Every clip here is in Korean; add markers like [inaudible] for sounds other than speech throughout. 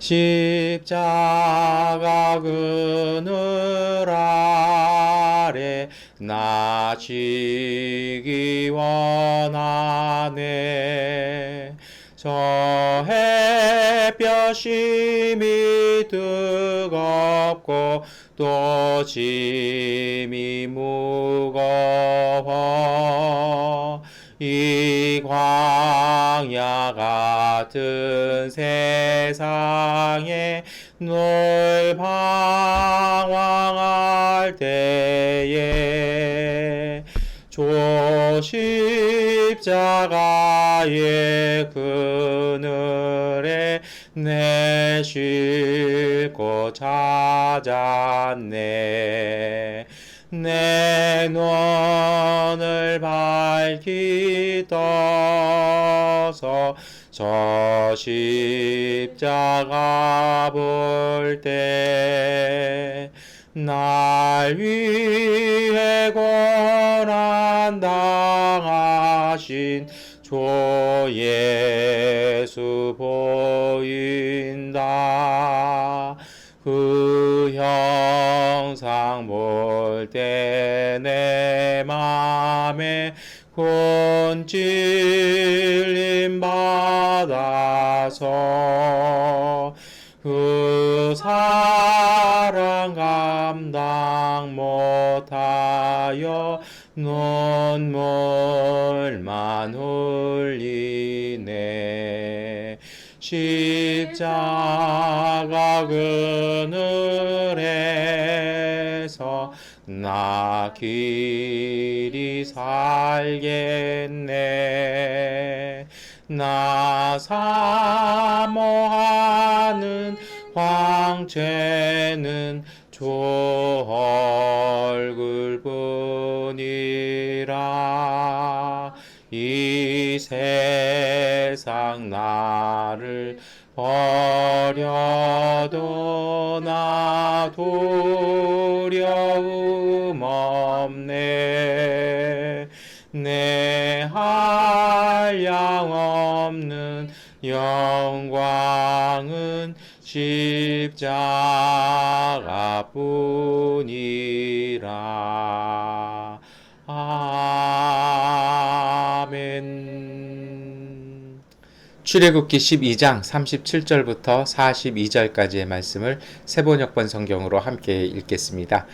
십자가 그늘 아래 나시기 원하네. 저 햇볕이 미 뜨겁고 또 짐이 무거워 이 광야 같은 세상에 늘 방황할 때에 조십자가의 그늘에 내쉴곳 찾았네. 내 눈을 밝히 떠서. 저 십자가 볼 때 날 위해 고난 당하신 주 예수 보인다. 그 형상 볼 때 내 곤찔림 받아서 그 사랑 감당 못하여 눈물만 흘리네. 십자가 그늘에서 나 길이 살겠네. 나 사모하는 황제는 주 얼굴 뿐이라. 이 세상 나를 버려도 나 두려움 내 한량 없는 영광은 십자가 뿐이라 아멘 출애굽기 12장 37절부터 42절까지의 말씀을 세번역번 성경으로 함께 읽겠습니다.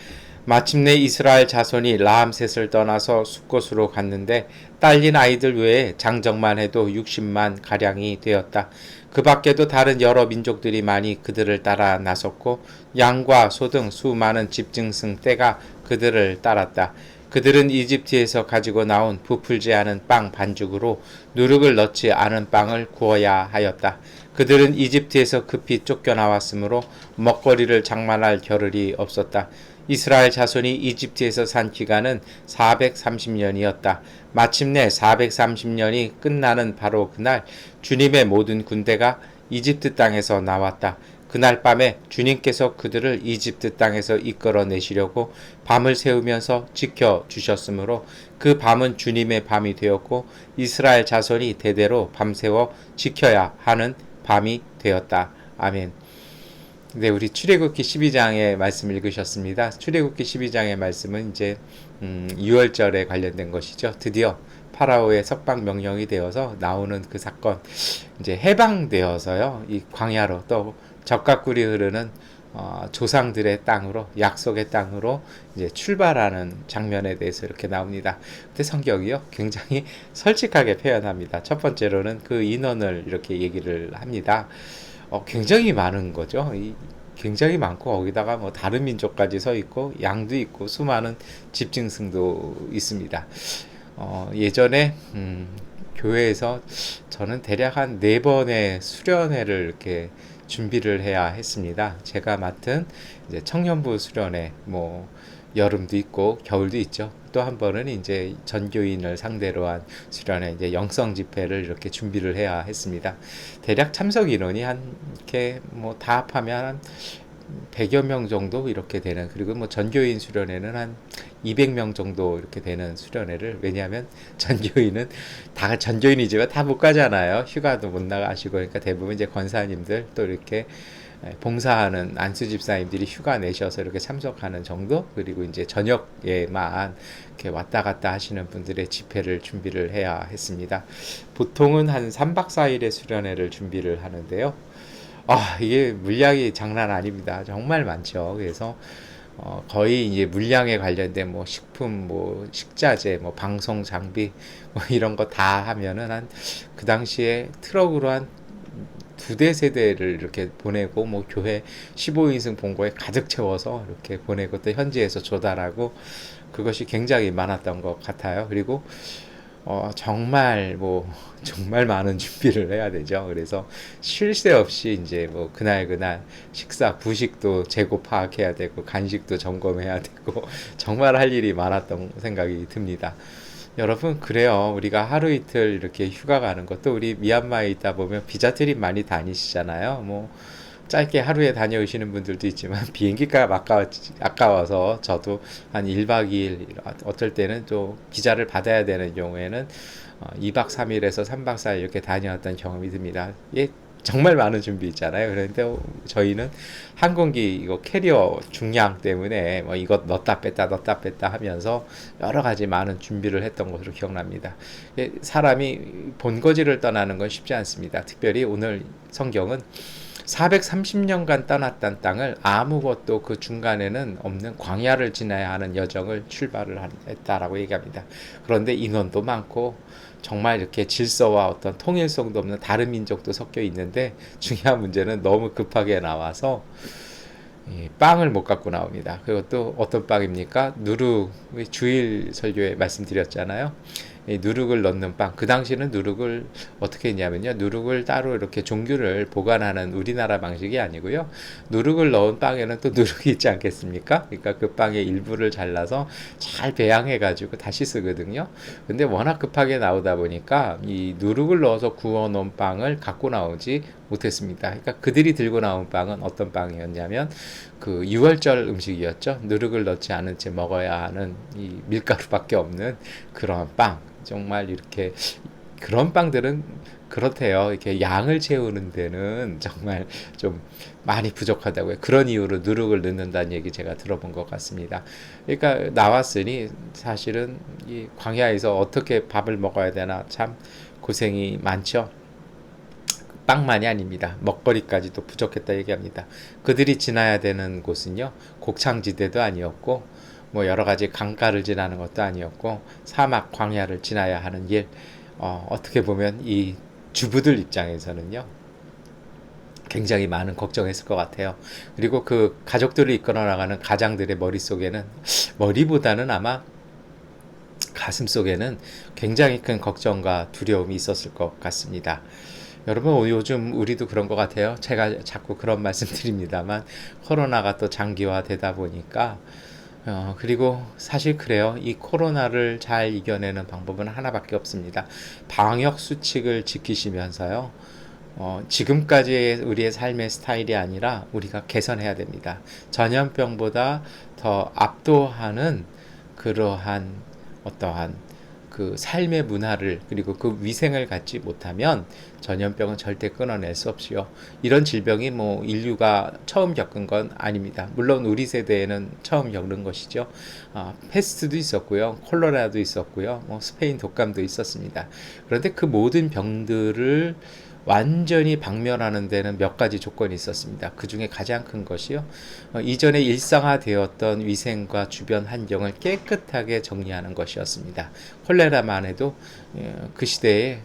마침내 이스라엘 자손이 라암셋을 떠나서 숲곳으로 갔는데 딸린 아이들 외에 장정만 해도 60만 가량이 되었다. 그 밖에도 다른 여러 민족들이 많이 그들을 따라 나섰고 양과 소 등 수많은 집증승 떼가 그들을 따랐다. 그들은 이집트에서 가지고 나온 부풀지 않은 빵 반죽으로 누룩을 넣지 않은 빵을 구워야 하였다. 그들은 이집트에서 급히 쫓겨나왔으므로 먹거리를 장만할 겨를이 없었다. 이스라엘 자손이 이집트에서 산 기간은 430년이었다. 마침내 430년이 끝나는 바로 그날 주님의 모든 군대가 이집트 땅에서 나왔다. 그날 밤에 주님께서 그들을 이집트 땅에서 이끌어 내시려고 밤을 새우면서 지켜 주셨으므로 그 밤은 주님의 밤이 되었고 이스라엘 자손이 대대로 밤새워 지켜야 하는 밤이 되었다. 아멘. 네, 우리 출애굽기 12장의 말씀 읽으셨습니다. 출애굽기 12장의 말씀은 이제 음, 6월절에 관련된 것이죠. 드디어 파라오의 석방 명령이 되어서 나오는 그 사건 이제 해방되어서요. 이 광야로 또 적각꿀이 흐르는 어, 조상들의 땅으로 약속의 땅으로 이제 출발하는 장면에 대해서 이렇게 나옵니다. 근데 성경이요 굉장히 [laughs] 솔직하게 표현합니다. 첫 번째로는 그 인원을 이렇게 얘기를 합니다. 어, 굉장히 많은 거죠. 이, 굉장히 많고 거기다가 뭐 다른 민족까지 서 있고 양도 있고 수많은 집증승도 있습니다. 어, 예전에 음, 교회에서 저는 대략 한 네 번의 수련회를 이렇게 준비를 해야 했습니다. 제가 맡은 이제 청년부 수련회 뭐 여름도 있고 겨울도 있죠. 또 한 번은 이제 전교인을 상대로 한 수련회 이제 영성 집회를 이렇게 준비를 해야 했습니다. 대략 참석 인원이 한 이렇게 뭐 다 합하면 한 100여 명 정도 이렇게 되는 그리고 뭐 전교인 수련회는 한 200명 정도 이렇게 되는 수련회를 왜냐하면 [laughs] 전교인은 다 전교인이지만 다 못 가잖아요. 휴가도 못 나가시고 그러니까 대부분 이제 권사님들 또 이렇게 봉사하는 안수 집사님들이 휴가 내셔서 이렇게 참석하는 정도 그리고 이제 저녁에만 이렇게 왔다 갔다 하시는 분들의 집회를 준비를 해야 했습니다. 보통은 한 3박 4일의 수련회를 준비를 하는데요. 아, 이게 물량이 장난 아닙니다. 정말 많죠. 그래서 어, 거의 이제 물량에 관련된 뭐 식품, 뭐 식자재, 뭐 방송 장비 [laughs] 뭐 이런 거 다 하면은 한 그 당시에 트럭으로 한 두 대 세대를 이렇게 보내고 뭐 교회 15인승 본고에 가득 채워서 이렇게 보내고 또 현지에서 조달하고 그것이 굉장히 많았던 것 같아요. 그리고 어, 정말 뭐 [laughs] 정말 많은 준비를 해야 되죠. 그래서 쉴 새 없이 이제 뭐 그날 그날 식사 부식도 재고 파악해야 되고 간식도 점검해야 되고 [laughs] 정말 할 일이 많았던 생각이 듭니다. 여러분 그래요. 우리가 하루 이틀 이렇게 휴가 가는 것도 우리 미얀마에 있다 보면 비자 트립 많이 다니시잖아요. 뭐 짧게 하루에 다녀오시는 분들도 있지만 [laughs] 비행기가 아까워, 아까워서 저도 한 1박 2일 어떨 때는 또 비자를 받아야 되는 경우에는 2박 3일에서 3박 4일 이렇게 다녀왔던 경험이 듭니다. 예, 정말 많은 준비 있잖아요. 그런데 저희는 항공기 이거 캐리어 중량 때문에 뭐 이것 넣었다 뺐다 넣었다 뺐다 하면서 여러 가지 많은 준비를 했던 것으로 기억납니다. 예, 사람이 본거지를 떠나는 건 쉽지 않습니다. 특별히 오늘 성경은 430년간 떠났던 땅을 아무것도 그 중간에는 없는 광야를 지나야 하는 여정을 출발을 했다라고 얘기합니다. 그런데 인원도 많고 정말 이렇게 질서와 어떤 통일성도 없는 다른 민족도 섞여 있는데 중요한 문제는 너무 급하게 나와서 빵을 못 갖고 나옵니다. 그것도 어떤 빵입니까? 누룩 주일 설교에 말씀드렸잖아요. 누룩을 넣는 빵. 그 당시는 누룩을 어떻게 했냐면요. 누룩을 따로 이렇게 종규를 보관하는 우리나라 방식이 아니고요. 누룩을 넣은 빵에는 또 누룩이 있지 않겠습니까? 그러니까 그 빵의 일부를 잘라서 잘 배양해 가지고 다시 쓰거든요. 근데 워낙 급하게 나오다 보니까 이 누룩을 넣어서 구워 놓은 빵을 갖고 나오지 못했습니다. 그러니까 그들이 들고 나온 빵은 어떤 빵이었냐면 그 6월절 음식이었죠. 누룩을 넣지 않은 채 먹어야 하는 이 밀가루밖에 없는 그런 빵. 정말 이렇게 그런 빵들은 그렇대요. 이렇게 양을 채우는 데는 정말 좀 많이 부족하다고요. 그런 이유로 누룩을 넣는다는 얘기 제가 들어본 것 같습니다. 그러니까 나왔으니 사실은 이 광야에서 어떻게 밥을 먹어야 되나 참 고생이 많죠. 빵만이 아닙니다. 먹거리까지도 부족했다 얘기합니다. 그들이 지나야 되는 곳은요, 곡창지대도 아니었고, 뭐 여러 가지 강가를 지나는 것도 아니었고, 사막 광야를 지나야 하는 일, 어, 어떻게 보면 이 주부들 입장에서는요, 굉장히 많은 걱정했을 것 같아요. 그리고 그 가족들을 이끌어 나가는 가장들의 머릿속에는, 머리보다는 아마 가슴 속에는 굉장히 큰 걱정과 두려움이 있었을 것 같습니다. 여러분 요즘 우리도 그런 것 같아요. 제가 자꾸 그런 [laughs] 말씀 드립니다만 코로나가 또 장기화되다 보니까 어, 그리고 사실 그래요. 이 코로나를 잘 이겨내는 방법은 하나밖에 없습니다. 방역 수칙을 지키시면서요. 어, 지금까지의 우리의 삶의 스타일이 아니라 우리가 개선해야 됩니다. 전염병보다 더 압도하는 그러한 어떠한 그 삶의 문화를 그리고 그 위생을 갖지 못하면 전염병은 절대 끊어낼 수 없이요. 이런 질병이 뭐 인류가 처음 겪은 건 아닙니다. 물론 우리 세대에는 처음 겪는 것이죠. 아, 패스트도 있었고요, 콜로라도 있었고요, 뭐 스페인 독감도 있었습니다. 그런데 그 모든 병들을 완전히 박멸하는 데는 몇 가지 조건이 있었습니다. 그 중에 가장 큰 것이요. 어, 이전에 일상화되었던 위생과 주변 환경을 깨끗하게 정리하는 것이었습니다. 콜레라만 해도 어, 그 시대에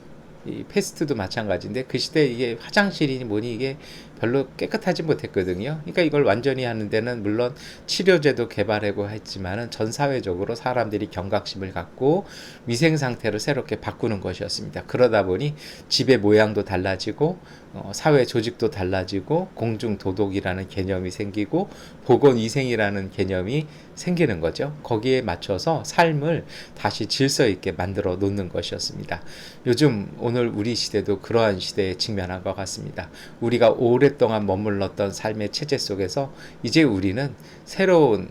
이 패스트도 마찬가지인데 그 시대에 이게 화장실이니 뭐니 이게 별로 깨끗하지 못했거든요. 그러니까 이걸 완전히 하는 데는 물론 치료제도 개발하고 했지만은 전 사회적으로 사람들이 경각심을 갖고 위생 상태를 새롭게 바꾸는 것이었습니다. 그러다 보니 집의 모양도 달라지고 어, 사회 조직도 달라지고 공중 도덕이라는 개념이 생기고 보건 위생이라는 개념이 생기는 거죠. 거기에 맞춰서 삶을 다시 질서 있게 만들어 놓는 것이었습니다. 요즘 오늘 우리 시대도 그러한 시대에 직면한 것 같습니다. 우리가 오랫동안 머물렀던 삶의 체제 속에서 이제 우리는 새로운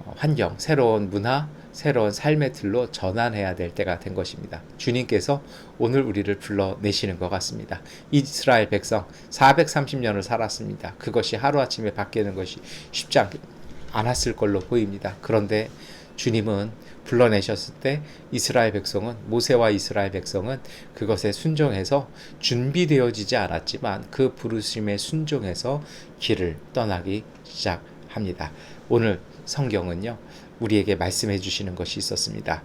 어, 환경, 새로운 문화, 새로운 삶의 틀로 전환해야 될 때가 된 것입니다. 주님께서 오늘 우리를 불러내시는 것 같습니다. 이스라엘 백성 430년을 살았습니다. 그것이 하루아침에 바뀌는 것이 쉽지 않, 않았을 걸로 보입니다. 그런데 주님은 불러내셨을 때 이스라엘 백성은 모세와 이스라엘 백성은 그것에 순종해서 준비되어지지 않았지만 그 부르심에 순종해서 길을 떠나기 시작합니다. 오늘 성경은요. 우리에게 말씀해 주시는 것이 있었습니다.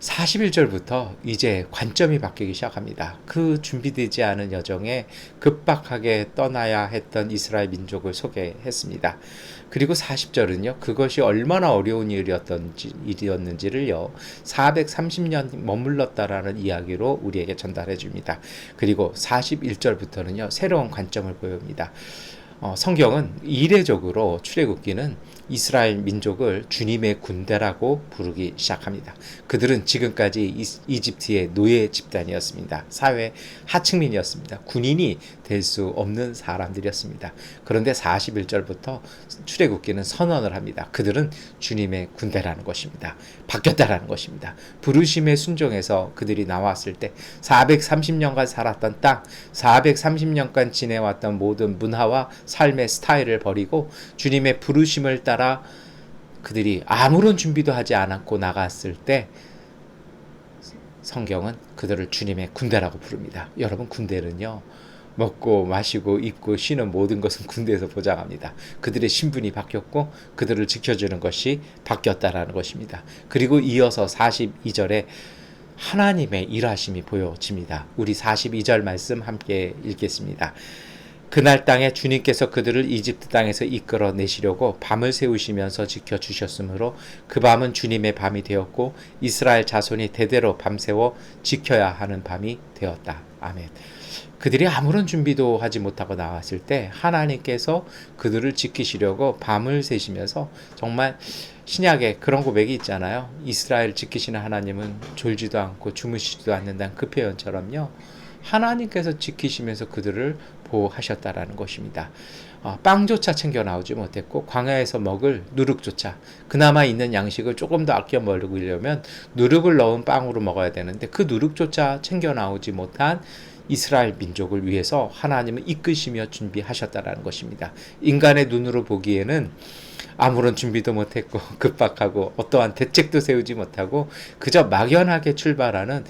41절부터 이제 관점이 바뀌기 시작합니다. 그 준비되지 않은 여정에 급박하게 떠나야 했던 이스라엘 민족을 소개했습니다. 그리고 40절은요, 그것이 얼마나 어려운 일이었던지, 일이었는지를요, 430년 머물렀다라는 이야기로 우리에게 전달해 줍니다. 그리고 41절부터는요, 새로운 관점을 보여줍니다. 어, 성경은 이례적으로 출애굽기는 이스라엘 민족을 주님의 군대라고 부르기 시작합니다. 그들은 지금까지 이집트의 노예 집단이었습니다. 사회 하층민이었습니다. 군인이 될 수 없는 사람들이었습니다. 그런데 41절부터 출애굽기는 선언을 합니다. 그들은 주님의 군대라는 것입니다. 바뀌었다라는 것입니다. 부르심에 순종해서 그들이 나왔을 때 430년간 살았던 땅, 430년간 지내왔던 모든 문화와 삶의 스타일을 버리고 주님의 부르심을 따라 그들이 아무런 준비도 하지 않았고 나갔을 때 성경은 그들을 주님의 군대라고 부릅니다. 여러분 군대는요. 먹고 마시고 입고 쉬는 모든 것은 군대에서 보장합니다. 그들의 신분이 바뀌었고 그들을 지켜주는 것이 바뀌었다라는 것입니다. 그리고 이어서 42절에 하나님의 일하심이 보여집니다. 우리 42절 말씀 함께 읽겠습니다. 그날 땅에 주님께서 그들을 이집트 땅에서 이끌어 내시려고 밤을 세우시면서 지켜 주셨으므로 그 밤은 주님의 밤이 되었고 이스라엘 자손이 대대로 밤새워 지켜야 하는 밤이 되었다. 아멘. 그들이 아무런 준비도 하지 못하고 나왔을 때 하나님께서 그들을 지키시려고 밤을 새시면서 정말 신약에 그런 고백이 있잖아요. 이스라엘 지키시는 하나님은 졸지도 않고 주무시지도 않는다는 그 표현처럼요. 하나님께서 지키시면서 그들을 보호하셨다라는 것입니다. 어, 빵조차 챙겨 나오지 못했고 광야에서 먹을 누룩조차 그나마 있는 양식을 조금 더 아껴 먹으려면 누룩을 넣은 빵으로 먹어야 되는데 그 누룩조차 챙겨 나오지 못한 이스라엘 민족을 위해서 하나님은 이끄시며 준비하셨다라는 것입니다. 인간의 눈으로 보기에는 아무런 준비도 못했고 [laughs] 급박하고 어떠한 대책도 세우지 못하고 그저 막연하게 출발하는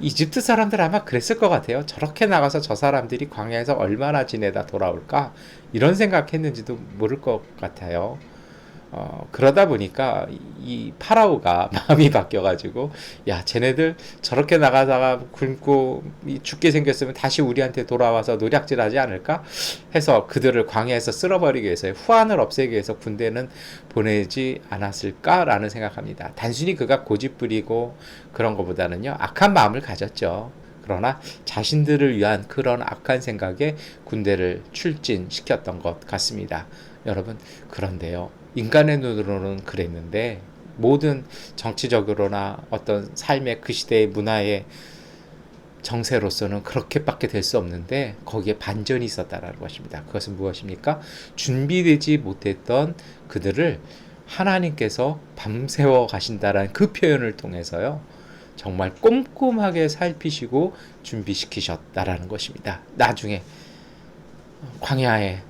이집트 사람들 아마 그랬을 것 같아요. 저렇게 나가서 저 사람들이 광야에서 얼마나 지내다 돌아올까 이런 생각했는지도 모를 것 같아요. 어, 그러다 보니까 이 파라오가 [laughs] 마음이 바뀌어가지고 야 쟤네들 저렇게 나가다가 굶고 죽게 생겼으면 다시 우리한테 돌아와서 노략질하지 않을까 해서 그들을 광야에서 쓸어버리기 위해서 후환을 없애기 위해서 군대는 보내지 않았을까라는 생각합니다. 단순히 그가 고집부리고 그런 것보다는요 악한 마음을 가졌죠. 그러나 자신들을 위한 그런 악한 생각에 군대를 출진시켰던 것 같습니다. 여러분 그런데요 인간의 눈으로는 그랬는데 모든 정치적으로나 어떤 삶의 그 시대의 문화의 정세로서는 그렇게밖에 될 수 없는데 거기에 반전이 있었다라는 것입니다. 그것은 무엇입니까? 준비되지 못했던 그들을 하나님께서 밤새워 가신다라는 그 표현을 통해서요. 정말 꼼꼼하게 살피시고 준비시키셨다라는 것입니다. 나중에 광야의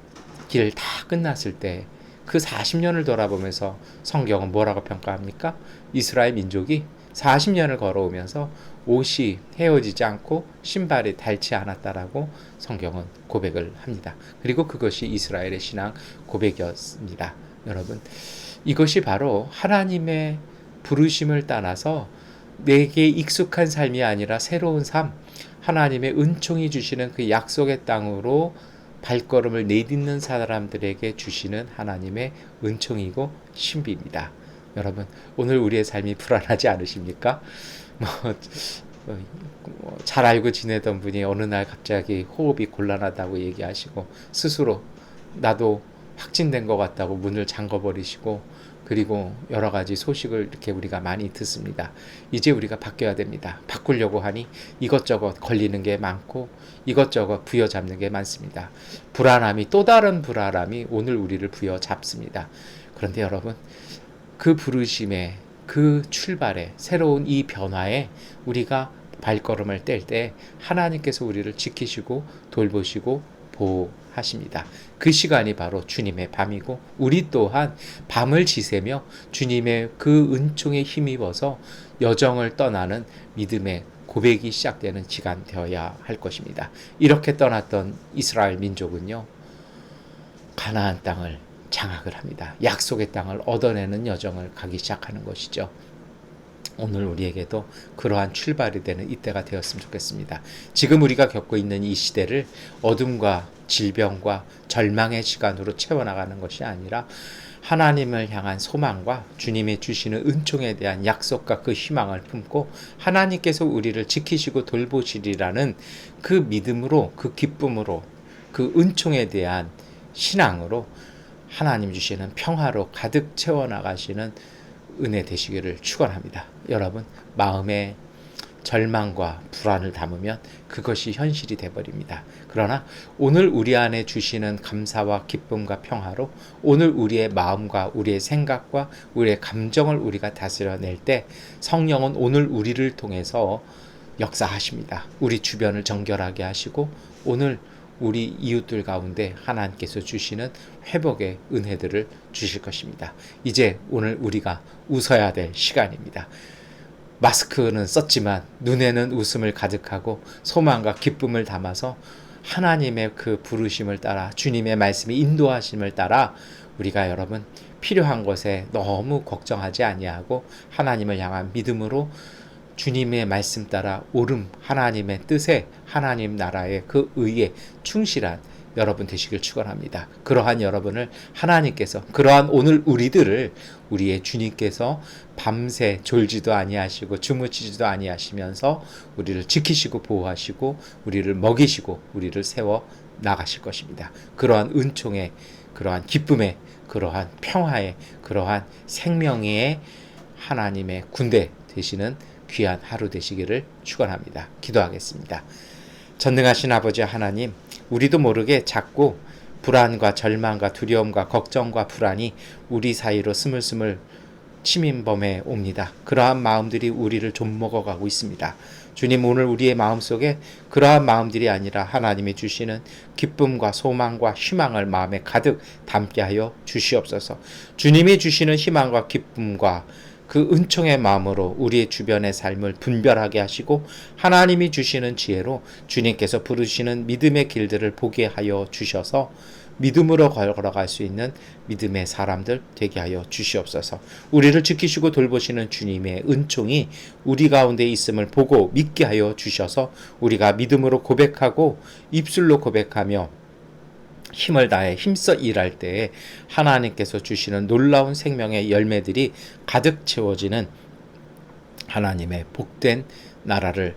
길 다 끝났을 때 그 40년을 돌아보면서 성경은 뭐라고 평가합니까? 이스라엘 민족이 40년을 걸어오면서 옷이 헤어지지 않고 신발이 닳지 않았다라고 성경은 고백을 합니다. 그리고 그것이 이스라엘의 신앙 고백이었습니다. 여러분, 이것이 바로 하나님의 부르심을 따라서 내게 익숙한 삶이 아니라 새로운 삶, 하나님의 은총이 주시는 그 약속의 땅으로 발걸음을 내딛는 사람들에게 주시는 하나님의 은총이고 신비입니다. 여러분, 오늘 우리의 삶이 불안하지 않으십니까? [laughs] 뭐, 뭐, 잘 알고 지내던 분이 어느 날 갑자기 호흡이 곤란하다고 얘기하시고 스스로 나도 확진된 것 같다고 문을 잠궈버리시고 그리고 여러 가지 소식을 이렇게 우리가 많이 듣습니다. 이제 우리가 바뀌어야 됩니다. 바꾸려고 하니 이것저것 걸리는 게 많고 이것저것 부여잡는 게 많습니다. 불안함이 또 다른 불안함이 오늘 우리를 부여잡습니다. 그런데 여러분 그 부르심에 그 출발에 새로운 이 변화에 우리가 발걸음을 뗄 때 하나님께서 우리를 지키시고 돌보시고 보호하십니다. 그 시간이 바로 주님의 밤이고 우리 또한 밤을 지새며 주님의 그 은총에 힘입어서 여정을 떠나는 믿음의 고백이 시작되는 시간 되어야 할 것입니다. 이렇게 떠났던 이스라엘 민족은요. 가나안 땅을 장악을 합니다. 약속의 땅을 얻어내는 여정을 가기 시작하는 것이죠. 오늘 우리에게도 그러한 출발이 되는 이때가 되었으면 좋겠습니다. 지금 우리가 겪고 있는 이 시대를 어둠과 질병과 절망의 시간으로 채워나가는 것이 아니라 하나님을 향한 소망과 주님이 주시는 은총에 대한 약속과 그 희망을 품고 하나님께서 우리를 지키시고 돌보시리라는 그 믿음으로 그 기쁨으로 그 은총에 대한 신앙으로 하나님 주시는 평화로 가득 채워나가시는 은혜 되시기를 축원합니다. 여러분 마음에 절망과 불안을 담으면 그것이 현실이 돼 버립니다. 그러나 오늘 우리 안에 주시는 감사와 기쁨과 평화로 오늘 우리의 마음과 우리의 생각과 우리의 감정을 우리가 다스려낼 때 성령은 오늘 우리를 통해서 역사하십니다. 우리 주변을 정결하게 하시고 오늘 우리 이웃들 가운데 하나님께서 주시는 회복의 은혜들을 주실 것입니다. 이제 오늘 우리가 웃어야 될 시간입니다. 마스크는 썼지만 눈에는 웃음을 가득하고 소망과 기쁨을 담아서 하나님의 그 부르심을 따라 주님의 말씀이 인도하심을 따라 우리가 여러분 필요한 것에 너무 걱정하지 아니하고 하나님을 향한 믿음으로 주님의 말씀 따라 옳음 하나님의 뜻에 하나님 나라의 그 의에 충실한 여러분 되시길 축원합니다. 그러한 여러분을 하나님께서 그러한 오늘 우리들을 우리의 주님께서 밤새 졸지도 아니하시고 주무치지도 아니하시면서 우리를 지키시고 보호하시고 우리를 먹이시고 우리를 세워 나가실 것입니다. 그러한 은총의 그러한 기쁨의 그러한 평화의 그러한 생명의 하나님의 군대 되시는 귀한 하루 되시기를 축원합니다. 기도하겠습니다. 전능하신 아버지 하나님, 우리도 모르게 자꾸 불안과 절망과 두려움과 걱정과 불안이 우리 사이로 스물스물 침임범해 옵니다. 그러한 마음들이 우리를 좀 먹어가고 있습니다. 주님 오늘 우리의 마음속에 그러한 마음들이 아니라 하나님이 주시는 기쁨과 소망과 희망을 마음에 가득 담게 하여 주시옵소서. 주님이 주시는 희망과 기쁨과 그 은총의 마음으로 우리의 주변의 삶을 분별하게 하시고 하나님이 주시는 지혜로 주님께서 부르시는 믿음의 길들을 보게 하여 주셔서 믿음으로 걸어갈 수 있는 믿음의 사람들 되게 하여 주시옵소서. 우리를 지키시고 돌보시는 주님의 은총이 우리 가운데 있음을 보고 믿게 하여 주셔서 우리가 믿음으로 고백하고 입술로 고백하며 힘을 다해 힘써 일할 때에 하나님께서 주시는 놀라운 생명의 열매들이 가득 채워지는 하나님의 복된 나라를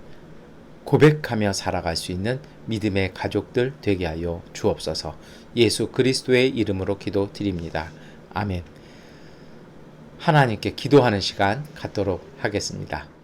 고백하며 살아갈 수 있는 믿음의 가족들 되게 하여 주옵소서. 예수 그리스도의 이름으로 기도드립니다. 아멘. 하나님께 기도하는 시간 갖도록 하겠습니다.